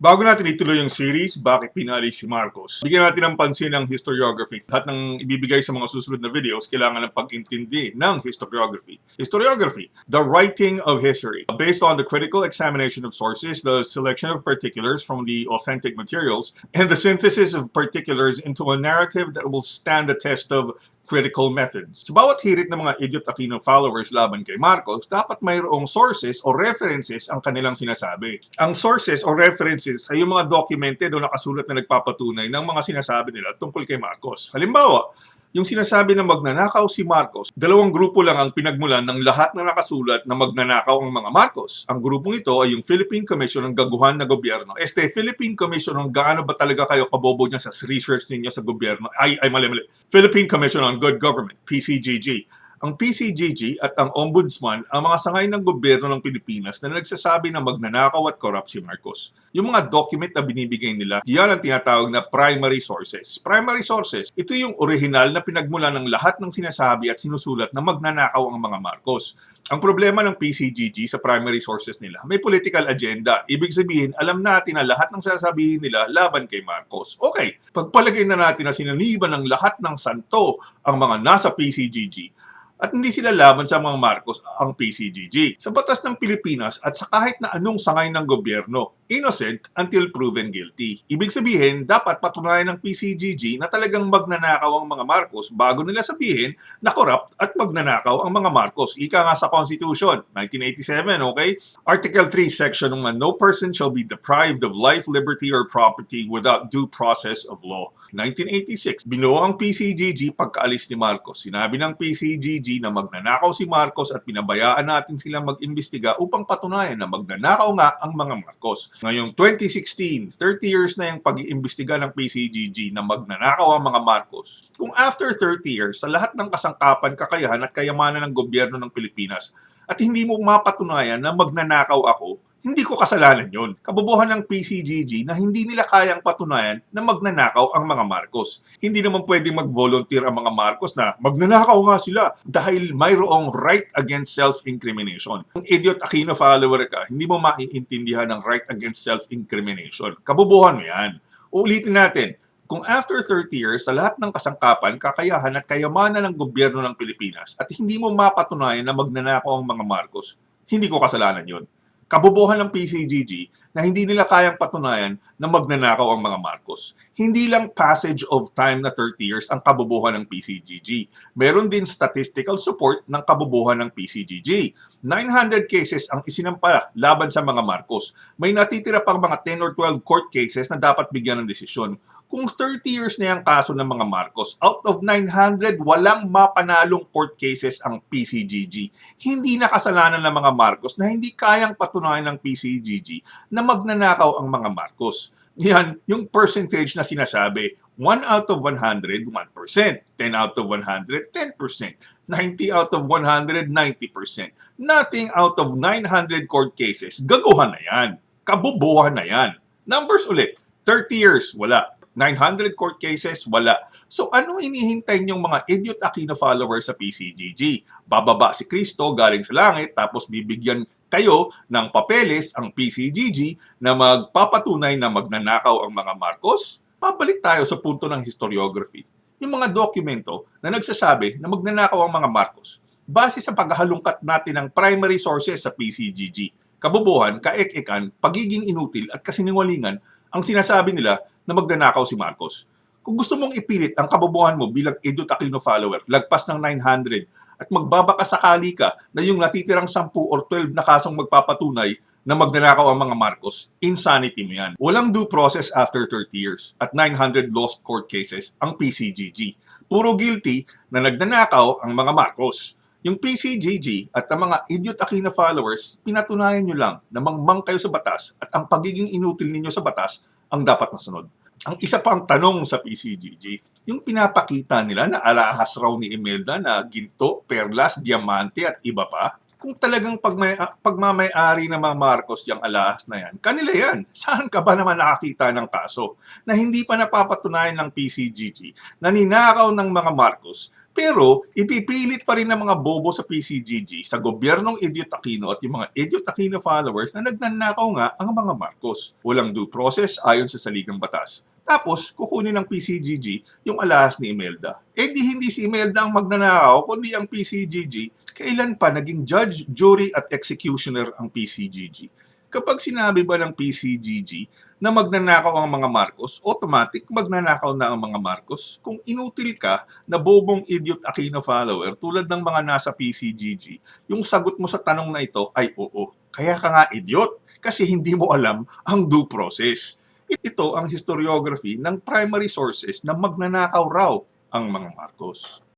Bago natin ituloy yung series, bakit pinalis si Marcos? Bigyan natin ng pansin ng historiography. Lahat ng ibibigay sa mga susunod na videos, kailangan ng pag-intindi ng historiography. Historiography, the writing of history. Based on the critical examination of sources, the selection of particulars from the authentic materials, and the synthesis of particulars into a narrative that will stand the test of critical methods. Sa bawat hirit ng mga Idiot Aquino followers laban kay Marcos, dapat mayroong sources o references ang kanilang sinasabi. Ang sources o references ay yung mga documented o nakasulat na nagpapatunay ng mga sinasabi nila tungkol kay Marcos. Halimbawa, yung sinasabi na magnanakaw si Marcos, dalawang grupo lang ang pinagmulan ng lahat ng nakasulat na magnanakaw ang mga Marcos. Ang grupong ito ay yung Philippine Commission ng Gaguhan na Gobyerno. Este, Philippine Commission ng gaano ba talaga kayo kabobo niya sa research ninyo sa gobyerno? Ay, ay mali, mali. Philippine Commission on Good Government, PCGG. Ang PCGG at ang Ombudsman ang mga sangay ng gobyerno ng Pilipinas na nagsasabi na magnanakaw at corrupt si Marcos. Yung mga document na binibigay nila, yan ang tinatawag na primary sources. Primary sources, ito yung original na pinagmula ng lahat ng sinasabi at sinusulat na magnanakaw ang mga Marcos. Ang problema ng PCGG sa primary sources nila, may political agenda. Ibig sabihin, alam natin na lahat ng sasabihin nila laban kay Marcos. Okay, pagpalagay na natin na sinaniban ng lahat ng santo ang mga nasa PCGG, at hindi sila laban sa mga Marcos ang PCGG. Sa batas ng Pilipinas at sa kahit na anong sangay ng gobyerno, innocent until proven guilty. Ibig sabihin, dapat patunayan ng PCGG na talagang magnanakaw ang mga Marcos bago nila sabihin na corrupt at magnanakaw ang mga Marcos. Ika nga sa Constitution, 1987, okay? Article 3, Section 1, no person shall be deprived of life, liberty, or property without due process of law. 1986, binuo ang PCGG pagkaalis ni Marcos. Sinabi ng PCGG na magnanakaw si Marcos at pinabayaan natin silang mag-imbestiga upang patunayan na magnanakaw nga ang mga Marcos. Ngayong 2016, 30 years na yung pag-iimbestiga ng PCGG na magnanakaw ang mga Marcos. Kung after 30 years, sa lahat ng kasangkapan, kakayahan at kayamanan ng gobyerno ng Pilipinas, at hindi mo mapatunayan na magnanakaw ako, hindi ko kasalanan yon. Kabubuhan ng PCGG na hindi nila kayang patunayan na magnanakaw ang mga Marcos. Hindi naman pwedeng mag-volunteer ang mga Marcos na magnanakaw nga sila dahil mayroong right against self-incrimination. Kung idiot Aquino follower ka, hindi mo maiintindihan ng right against self-incrimination. Kabubuhan mo yan. Uulitin natin, kung after 30 years, sa lahat ng kasangkapan, kakayahan at kayamanan ng gobyerno ng Pilipinas at hindi mo mapatunayan na magnanakaw ang mga Marcos, hindi ko kasalanan yon kabubuhan ng PCGG na hindi nila kayang patunayan na magnanakaw ang mga Marcos. Hindi lang passage of time na 30 years ang kabubuhan ng PCGG. Meron din statistical support ng kabubuhan ng PCGG. 900 cases ang isinampa laban sa mga Marcos. May natitira pang mga 10 or 12 court cases na dapat bigyan ng desisyon. Kung 30 years na yung kaso ng mga Marcos, out of 900, walang mapanalong court cases ang PCGG. Hindi nakasalanan ng mga Marcos na hindi kayang patunayan ng PCGG na magnanakaw ang mga Marcos. Yan, yung percentage na sinasabi, 1 out of 100, 1%. 10 out of 100, 10%. 90 out of 100, 90%. Nothing out of 900 court cases. Gaguhan na yan. Kabubuhan na yan. Numbers ulit. 30 years, wala. 900 court cases, wala. So ano inihintay niyong mga idiot Aquino followers sa PCGG? Bababa si Kristo galing sa langit tapos bibigyan kayo ng papeles ang PCGG na magpapatunay na magnanakaw ang mga Marcos? Pabalik tayo sa punto ng historiography. Yung mga dokumento na nagsasabi na magnanakaw ang mga Marcos base sa paghahalungkat natin ng primary sources sa PCGG. Kabubuhan, kaek-ekan, pagiging inutil at kasinungalingan ang sinasabi nila na magnanakaw si Marcos. Kung gusto mong ipilit ang kabubuhan mo bilang Edo Aquino follower, lagpas ng 900, at magbabaka sakali ka na yung natitirang 10 or 12 na kasong magpapatunay na magnanakaw ang mga Marcos, insanity mo yan. Walang due process after 30 years at 900 lost court cases ang PCGG. Puro guilty na nagnanakaw ang mga Marcos. Yung PCGG at ang mga idiot Aquino followers, pinatunayan nyo lang na mangmang kayo sa batas at ang pagiging inutil ninyo sa batas ang dapat masunod. Ang isa pang tanong sa PCGG, yung pinapakita nila na alahas raw ni Imelda na ginto, perlas, diamante at iba pa, kung talagang pagmay, pagmamayari ng mga Marcos yung alahas na yan, kanila yan. Saan ka ba naman nakakita ng kaso na hindi pa napapatunayan ng PCGG na ninakaw ng mga Marcos Pero ipipilit pa rin ng mga bobo sa PCGG, sa gobyernong Idiot Aquino at yung mga Idiot Aquino followers na nagnanakaw nga ang mga Marcos. Walang due process ayon sa saligang batas. Tapos, kukunin ng PCGG yung alahas ni Imelda. Eh di hindi si Imelda ang magnanakaw, kundi ang PCGG. Kailan pa naging judge, jury at executioner ang PCGG? Kapag sinabi ba ng PCGG na magnanakaw ang mga Marcos, automatic magnanakaw na ang mga Marcos. Kung inutil ka na bobong idiot Aquino follower tulad ng mga nasa PCGG, yung sagot mo sa tanong na ito ay oo. Kaya ka nga idiot kasi hindi mo alam ang due process. Ito ang historiography ng primary sources na magnanakaw raw ang mga Marcos.